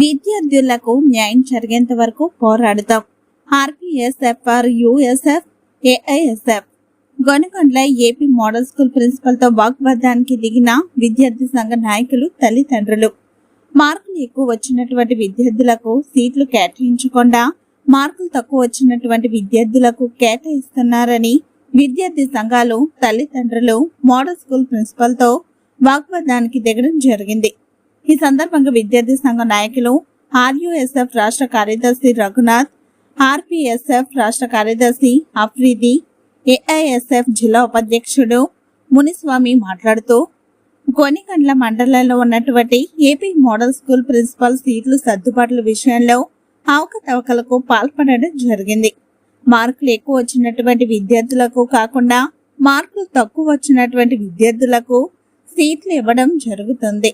విద్యార్థులకు న్యాయం జరిగేంత వరకు పోరాడుతాం. RPSFR USF AISF. గొనకొండల AP model school ప్రిన్సిపల్తో వాగ్వాదానికి దిగిన విద్యార్థి సంఘ నాయకులు తల్లిదండ్రులు. మార్కులు ఎక్కువ వచ్చినటువంటి విద్యార్థులకు సీట్లు కేటాయించకుండా మార్కులు తక్కువ వచ్చినటువంటి విద్యార్థులకు కేటాయిస్తున్నారని విద్యార్థి సంఘాలు తల్లిదండ్రులు మోడల్ స్కూల్ ప్రిన్సిపల్తో వాగ్వాదానికి దిగడం జరిగింది. ఈ సందర్భంగా విద్యార్థి సంఘ నాయకులు ఆర్యుఎస్ఎఫ్ రాష్ట్ర కార్యదర్శి రఘునాథ్ ఆర్పిఎస్ఎఫ్ రాష్ట్ర కార్యదర్శి అఫ్రీది ఏఐఎస్ఎఫ్ జిల్లా ఉపాధ్యక్షుడు మునిస్వామి మాట్లాడుతూ కొనిగండ్ల మండలంలో ఉన్నటువంటి ఏపీ మోడల్ స్కూల్ ప్రిన్సిపల్ సీట్లు సర్దుబాట్ల విషయంలో అవకతవకలకు పాల్పడడం జరిగింది. మార్కులు ఎక్కువ వచ్చినటువంటి విద్యార్థులకు కాకుండా మార్కులు తక్కువ వచ్చినటువంటి విద్యార్థులకు సీట్లు ఇవ్వడం జరుగుతుంది.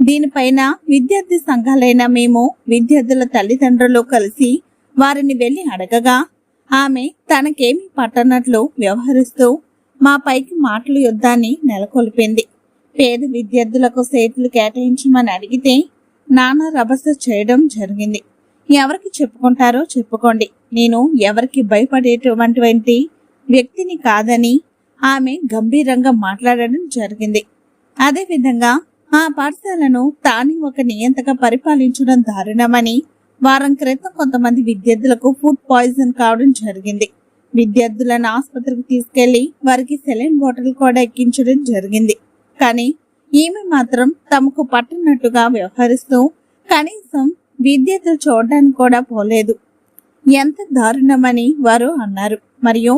దీనిపైన విద్యార్థి సంఘాలైన మేము విద్యార్థుల తల్లిదండ్రులు కలిసి వారిని వెళ్ళి అడగగా ఆమె తనకేమి పట్టనట్లు వ్యవహరిస్తూ మా పైకి మాటలు యుద్ధాన్ని నెలకొల్పింది. పేద విద్యార్థులకు సీట్లు కేటాయించమని అడిగితే నానా రభస చేయడం జరిగింది. ఎవరికి చెప్పుకుంటారో చెప్పుకోండి. నేను ఎవరికి భయపడేటువంటి వ్యక్తిని కాదని ఆమె గంభీరంగా మాట్లాడడం జరిగింది. అదేవిధంగా ఆ పాఠశాలను తానే ఒక నియంతగా పరిపాలించడం దారుణమని వారం క్రితం కొంతమంది విద్యార్థులకు ఫుడ్ పాయిజన్ కావడం జరిగింది. విద్యార్థులను ఆసుపత్రికి తీసుకెళ్ళి వారికి సెలైన్ బాటిల్ కూడా ఎక్కించడం జరిగింది. కానీ ఈమె మాత్రం తమకు పట్టనట్టుగా వ్యవహరిస్తూ కనీసం విద్యార్థులు చూడడానికి కూడా పోలేదు. ఎంత దారుణమని వారు అన్నారు. మరియు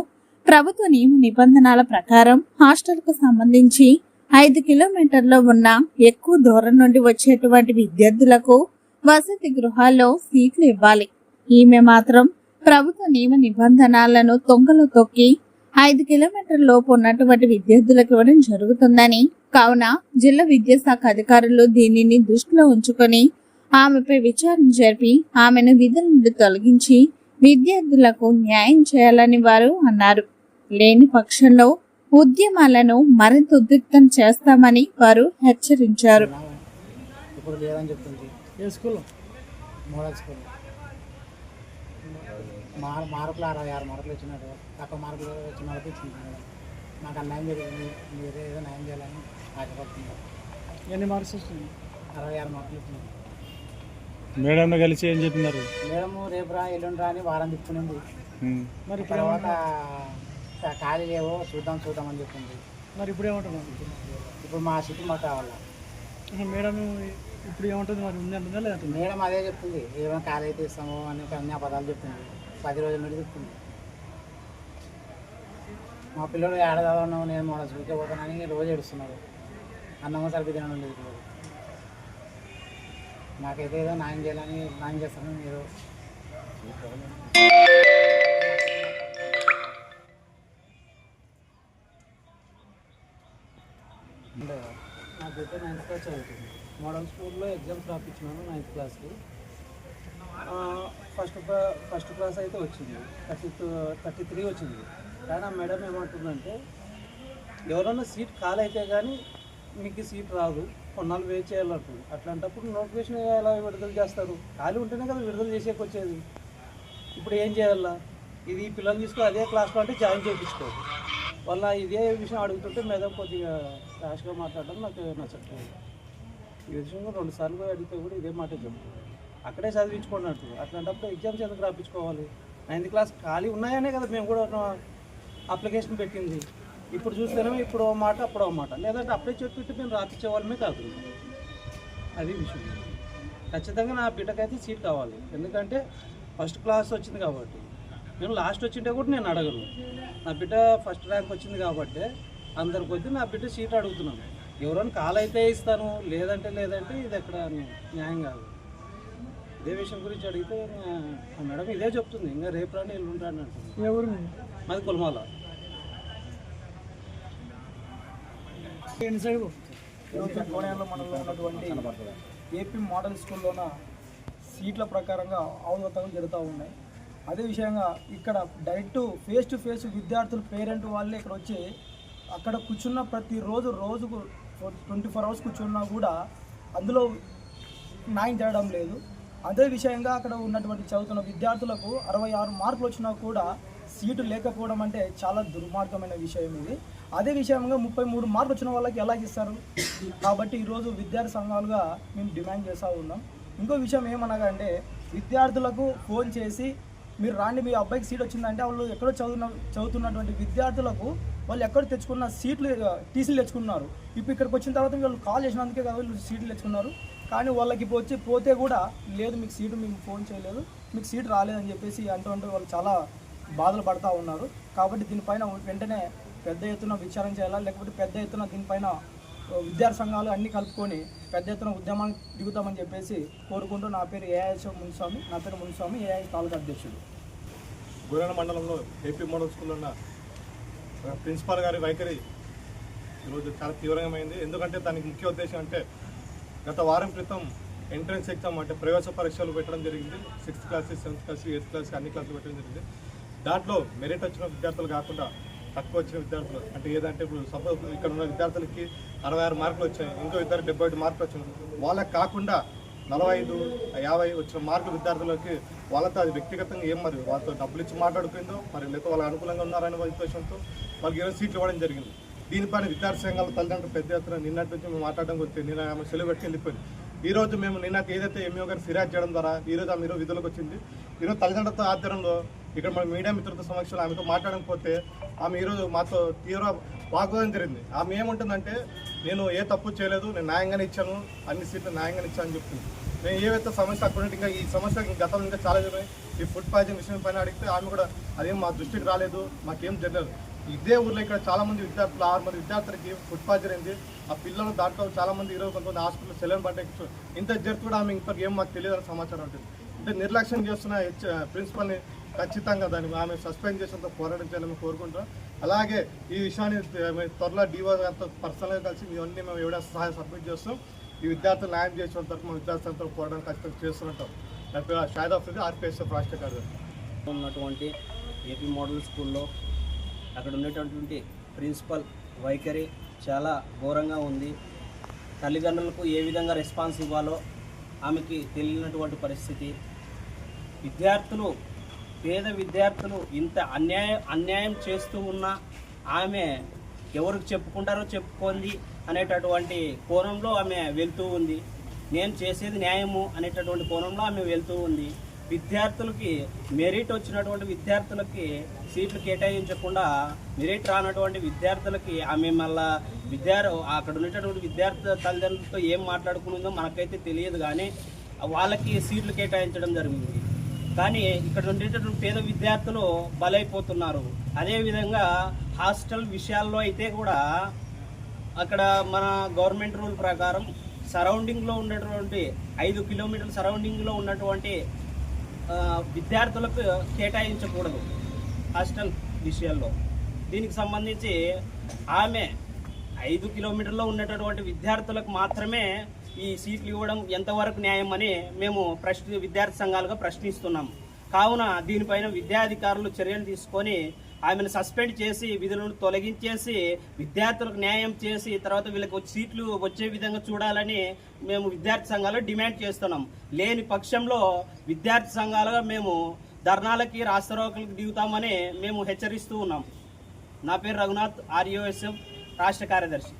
ప్రభుత్వ నియమ నిబంధనల ప్రకారం హాస్టల్కు సంబంధించి ఐదు కిలోమీటర్లో ఉన్న ఎక్కువ దూరం నుండి వచ్చేటువంటి విద్యార్థులకు వసతి గృహాల్లో సీట్లు ఇవ్వాలి. ఈమె మాత్రం ప్రభుత్వ నియమ నిబంధనలను తొంగలో తొక్కి ఐదు కిలోమీటర్ లోపు ఉన్నటువంటి విద్యార్థులకు ఇవ్వడం జరుగుతుందని కావున జిల్లా విద్యాశాఖ అధికారులు దీనిని దృష్టిలో ఉంచుకొని ఆమెపై విచారణ జరిపి ఆమెను విధుల నుండి తొలగించి విద్యార్థులకు న్యాయం చేయాలని వారు అన్నారు. లేని పక్షంలో ఉద్యమాలను మరింత ఉద్రిక్తం చేస్తామని వారు హెచ్చరించారు. ఇప్పుడు లేదని చెప్తుంది. ఏ స్కూల్లో మోడల్ స్కూల్. మార్ మార్కులు అరవై ఆరు మార్కులు వచ్చినారు. తక్కువ మార్కులు వచ్చిన వాళ్ళకి ఇచ్చింది. మేడం నాకు అన్యాయం జరిగింది. మీరు ఏదో న్యాయం చేయాలని ఆశపడుతుంది ఎన్ని మార్క్స్ అరవై ఆరు మార్కులు మేడంలో కలిసి ఏం చెప్పినారు? మేడం రేపు రా ఎల్లుండి రా అని వారం ఉమ్. మరి తర్వాత ఏమంటున్నారు "కా- ఖాళీ లేవో చూద్దాం చూద్దాం అని చెప్పింది. మరి ఇప్పుడు ఏమంటున్నారు ఇప్పుడు మా సిటీ మాకు కావాలా? మేడం ఇప్పుడు ఏమంటుంది మరి? ఉంది అంటుందా లేదంటుందా మేడం అదే చెప్తుంది ఏమైనా ఖాళీ అయితే ఇస్తాము అని అన్ని అబద్ధాలు చెప్తుంది పది రోజుల నుండి చెప్తుంది మా పిల్లలు ఏడాది ఉన్నావు నేను మోడల్ స్కూల్కే పోతానని రోజు ఏడుస్తున్నారు. అన్నమ్మ సరిగ్గా తినడం లేదు పిల్లలు నాకైతే ఏదో న్యాయం చేయాలని న్యాయం చేస్తాను మీరు అయితే నైన్త్ క్లాస్ చదువుతుంది. మోడల్ స్కూల్లో ఎగ్జామ్స్ రాపించినాను నైన్త్ క్లాస్కి ఫస్ట్ ఫస్ట్ క్లాస్ అయితే వచ్చింది. థర్టీ టూ థర్టీ త్రీ వచ్చింది. కానీ ఆ మేడం ఏమంటుందంటే ఎవరైనా సీట్ ఖాళీ అయితే కానీ మీకు సీట్ రాదు. కొన్నాళ్ళు వెయిట్ చేయాలంటుంది. అట్లాంటప్పుడు నోటిఫికేషన్ ఎలా విడుదల చేస్తారు? ఖాళీ ఉంటేనే కదా విడుదల చేసేకి వచ్చేది ఇప్పుడు ఏం చేయాలా? ఇది ఈ పిల్లల్ని తీసుకుని అదే క్లాస్లో అంటే జాయిన్ చేయించుకోవాలి. వాళ్ళ ఇదే విషయం అడుగుతుంటే మేదో కొద్దిగా ర్యాష్గా మాట్లాడడం నాకు నచ్చట్లేదు. ఈ విషయంలో రెండు సార్లు పోయి అడిగితే కూడా ఇదే మాట చెప్తాను అక్కడే చదివించుకోండి అంటారు అట్లాంటప్పుడు ఎగ్జామ్స్ ఎందుకు రాపించుకోవాలి? నైన్త్ క్లాస్ ఖాళీ ఉన్నాయనే కదా మేము కూడా అప్లికేషన్ పెట్టింది. ఇప్పుడు చూస్తేనే ఇప్పుడు ఓ మాట అప్పుడు ఓ మాట. లేదంటే అప్పుడే చెప్పిట్టు మేము రాపించే వాళ్ళమే కాదు. అది విషయం. ఖచ్చితంగా నా బిడ్డకైతే సీట్ కావాలి. ఎందుకంటే ఫస్ట్ క్లాస్ వచ్చింది కాబట్టి. నేను లాస్ట్ వచ్చింటే కూడా నేను అడగను. నా బిడ్డ ఫస్ట్ ర్యాంక్ వచ్చింది కాబట్టి అందరి కొద్దీ నా బిడ్డ సీట్ అడుగుతున్నాను. ఎవరైనా కాల్ అయితే ఇస్తాను లేదంటే లేదంటే ఇది ఎక్కడ న్యాయం కాదు. ఇదే విషయం గురించి అడిగితే ఆ మేడం ఇదే చెప్తుంది. ఇంకా రేపు రాని అంటుంది. ఏ ఊరు మీది? కులమాల. ఏపీ మోడల్ స్కూల్లోన సీట్ల ప్రకారంగా అవగతలు జరుగుతూ ఉన్నాయి. అదే విషయంగా ఇక్కడ డైరెక్ట్ ఫేస్ టు ఫేస్ విద్యార్థులు పేరెంట్ వాళ్ళే ఇక్కడ వచ్చి అక్కడ కూర్చున్న ప్రతిరోజు రోజుకు ట్వంటీ ఫోర్ అవర్స్ కూర్చున్నా కూడా అందులో న్యాయం చేయడం లేదు. అదే విషయంగా అక్కడ ఉన్నటువంటి చదువుతున్న విద్యార్థులకు అరవై ఆరు మార్కులు వచ్చినా కూడా సీటు లేకపోవడం అంటే చాలా దుర్మార్గమైన విషయం ఇది. అదే విషయంగా ముప్పై మూడు మార్కులు వచ్చిన వాళ్ళకి ఎలా ఇస్తారు? కాబట్టి ఈరోజు విద్యార్థి సంఘాలుగా మేము డిమాండ్ చేస్తూ ఉన్నాం. ఇంకో విషయం ఏమనగా అంటే విద్యార్థులకు ఫోన్ చేసి మీరు రాండి మీ అబ్బాయికి సీట్ వచ్చిందంటే వాళ్ళు ఎక్కడో చదువున చదువుతున్నటువంటి విద్యార్థులకు వాళ్ళు ఎక్కడ తెచ్చుకున్న సీట్లు టీసీలు తెచ్చుకున్నారు. ఇప్పుడు ఇక్కడికి వచ్చిన తర్వాత వీళ్ళు కాల్ చేసినందుకే కదా వీళ్ళు సీట్లు తెచ్చుకున్నారు. కానీ వాళ్ళకి ఇప్పుడు వచ్చి పోతే కూడా లేదు మీకు సీటు మేము ఫోన్ చేయలేదు మీకు సీట్ రాలేదని చెప్పేసి అంటూ అంటూ వాళ్ళు చాలా బాధలు పడతా ఉన్నారు. కాబట్టి దీనిపైన వెంటనే పెద్ద ఎత్తున విచారణ చేయాలా లేకపోతే పెద్ద ఎత్తున దీనిపైన విద్యార్థి సంఘాలు అన్నీ కలుపుకొని పెద్ద ఎత్తున ఉద్యమానికి దిగుతామని చెప్పేసి కోరుకుంటూ నా పేరు ఏఐఎస్ మునిస్వామి నా పేరు మునిస్వామి ఏఐ తాలూకా అధ్యక్షుడు. గురేన మండలంలో ఏపీ మోడల్ స్కూల్ ఉన్న ప్రిన్సిపాల్ గారి వైఖరి ఈరోజు చాలా తీవ్రమైంది ఎందుకంటే దానికి ముఖ్య ఉద్దేశం అంటే గత వారం క్రితం ఎంట్రన్స్ ఎగ్జామ్ అంటే ప్రవేశ పరీక్షలు పెట్టడం జరిగింది. Sixth class seventh class eighth class అన్ని క్లాసులు పెట్టడం జరిగింది. దాంట్లో మెరిట్ వచ్చిన విద్యార్థులు కాకుండా తక్కువ వచ్చిన విద్యార్థులు. అంటే ఏదంటే ఇప్పుడు సపోజ్ ఇక్కడ ఉన్న విద్యార్థులకి అరవై ఆరు మార్కులు వచ్చాయి. ఇంకో ఇద్దరు డెబ్బై ఐదు మార్కులు వచ్చినాయి. వాళ్ళకి కాకుండా నలభై ఐదు యాభై వచ్చిన మార్కులు విద్యార్థులకి వాళ్ళతో అది వ్యక్తిగతంగా ఏం మరి? వాళ్ళతో డబ్బులు ఇచ్చి మాట్లాడుకుందో మరి? లేకపోతే వాళ్ళ అనుకూలంగా ఉన్నారనే ఉద్దేశంతో వాళ్ళకి ఇరవై సీట్లు ఇవ్వడం జరిగింది. దీనిపైన విద్యార్థి సంఘాల తల్లిదండ్రులు పెద్ద ఎత్తున నిన్నటి నుంచి మేము మాట్లాడడం వచ్చి నిన్న ఆమె సెలవు పెట్టి వెళ్ళిపోయింది. ఈ రోజు మేము నిన్నటి ఏదైతే ఎంఈఓ గారు ఫిర్యాదు చేయడం ద్వారా ఈ రోజు ఆమె ఈరోజు విధులకు వచ్చింది. ఈరోజు తల్లిదండ్రులతో ఆధ్వర్యంలో ఇక్కడ మన మీడియా మిత్రులతో సమక్షంలో ఆమెతో మాట్లాడకపోతే ఆమె ఈరోజు మాతో తీవ్ర వాగ్వాదం జరిగింది. ఆమె ఏముంటుందంటే నేను ఏ తప్పు చేయలేదు నేను న్యాయంగానే ఇచ్చాను అన్ని సీట్లు న్యాయంగానే ఇచ్చాను అని చెప్తుంది. నేను ఏవైతే సమస్య అక్కడ ఇంకా ఈ సమస్య ఇంకా గతంలో ఇంకా చాలా జరిగింది ఈ ఫుడ్ పాయిజన్ విషయం పైన అడిగితే ఆమె కూడా అదేం మా దృష్టికి రాలేదు మాకేం జరగలేదు. ఇదే ఊర్లో ఇక్కడ చాలామంది విద్యార్థులు ఆరు మంది విద్యార్థులకి ఫుడ్ పాయిజన్ అయింది. ఆ పిల్లలు దాంట్లో చాలామంది ఈరోజు కొంతమంది హాస్పిటల్ సెలవు పడ్డ ఇంత జరుగుతుంది ఆమె ఇంకా ఏం మాకు తెలియదని సమాచారం ఉంటుంది. అంటే నిర్లక్ష్యం చేస్తున్న హెచ్ ప్రిన్సిపల్ని ఖచ్చితంగా దాన్ని ఆమె సస్పెండ్ చేసేంత పోరాటం చేయాలని కోరుకుంటాం అలాగే ఈ విషయాన్ని త్వరలో డివో గారితో పర్సనల్గా కలిసి ఇవన్నీ మేము ఎవడ సహాయం సబ్మిట్ చేస్తాం. ఈ విద్యార్థులు న్యాయం చేసిన తరఫు మా విద్యార్థులతో పోరాటం ఖచ్చితంగా చేస్తుంటాం నా పేరు షాయిద్ ఆఫ్రిది ఆర్పిఎస్ఎఫ్ రాష్ట్ర కార్యదర్శి. ఉన్నటువంటి ఏపీ మోడల్ స్కూల్లో అక్కడ ఉండేటటువంటి ప్రిన్సిపల్ వైఖరి చాలా ఘోరంగా ఉంది. తల్లిదండ్రులకు ఏ విధంగా రెస్పాన్స్ ఇవ్వాలో ఆమెకి తెలియనటువంటి పరిస్థితి. విద్యార్థులు పేద విద్యార్థులు ఇంత అన్యాయం అన్యాయం చేస్తూ ఉన్నా ఆమె ఎవరికి చెప్పుకుంటారో చెప్పుకోండి అనేటటువంటి కోణంలో ఆమె వెళ్తూ ఉంది. నేను చేసేది న్యాయము అనేటటువంటి కోణంలో ఆమె వెళ్తూ ఉంది. విద్యార్థులకి మెరిట్ వచ్చినటువంటి విద్యార్థులకి సీట్లు కేటాయించకుండా మెరిట్ రానటువంటి విద్యార్థులకి ఆమె మళ్ళా విద్యార్థి అక్కడ ఉండేటటువంటి విద్యార్థి తల్లిదండ్రులతో ఏం మాట్లాడుకునిందో మనకైతే తెలియదు కానీ వాళ్ళకి సీట్లు కేటాయించడం జరిగింది. కానీ ఇక్కడ ఉండేటటువంటి పేద విద్యార్థులు బలైపోతున్నారు. అదేవిధంగా హాస్టల్ విషయాల్లో అయితే కూడా అక్కడ మన గవర్నమెంట్ రూల్ ప్రకారం సరౌండింగ్లో ఉన్నటువంటి ఐదు కిలోమీటర్ల సరౌండింగ్లో ఉన్నటువంటి విద్యార్థులకు కేటాయించకూడదు హాస్టల్ విషయాల్లో. దీనికి సంబంధించి ఆమె ఐదు కిలోమీటర్లో ఉన్నటువంటి విద్యార్థులకు మాత్రమే ఈ సీట్లు ఇవ్వడం ఎంతవరకు న్యాయం అని మేము ప్రశ్న విద్యార్థి సంఘాలుగా ప్రశ్నిస్తున్నాం. కావున దీనిపైన విద్యాధికారులు చర్యలు తీసుకొని ఆమెను సస్పెండ్ చేసి విధులను తొలగించేసి విద్యార్థులకు న్యాయం చేసి తర్వాత వీళ్ళకి సీట్లు వచ్చే విధంగా చూడాలని మేము విద్యార్థి సంఘాలు డిమాండ్ చేస్తున్నాం. లేని పక్షంలో విద్యార్థి సంఘాలుగా మేము ధర్నాలకి రాస్తారోకలకు దిగుతామని మేము హెచ్చరిస్తూ ఉన్నాం. నా పేరు రఘునాథ్ ఆర్యోఎస్ఎఫ్ రాష్ట్ర కార్యదర్శి.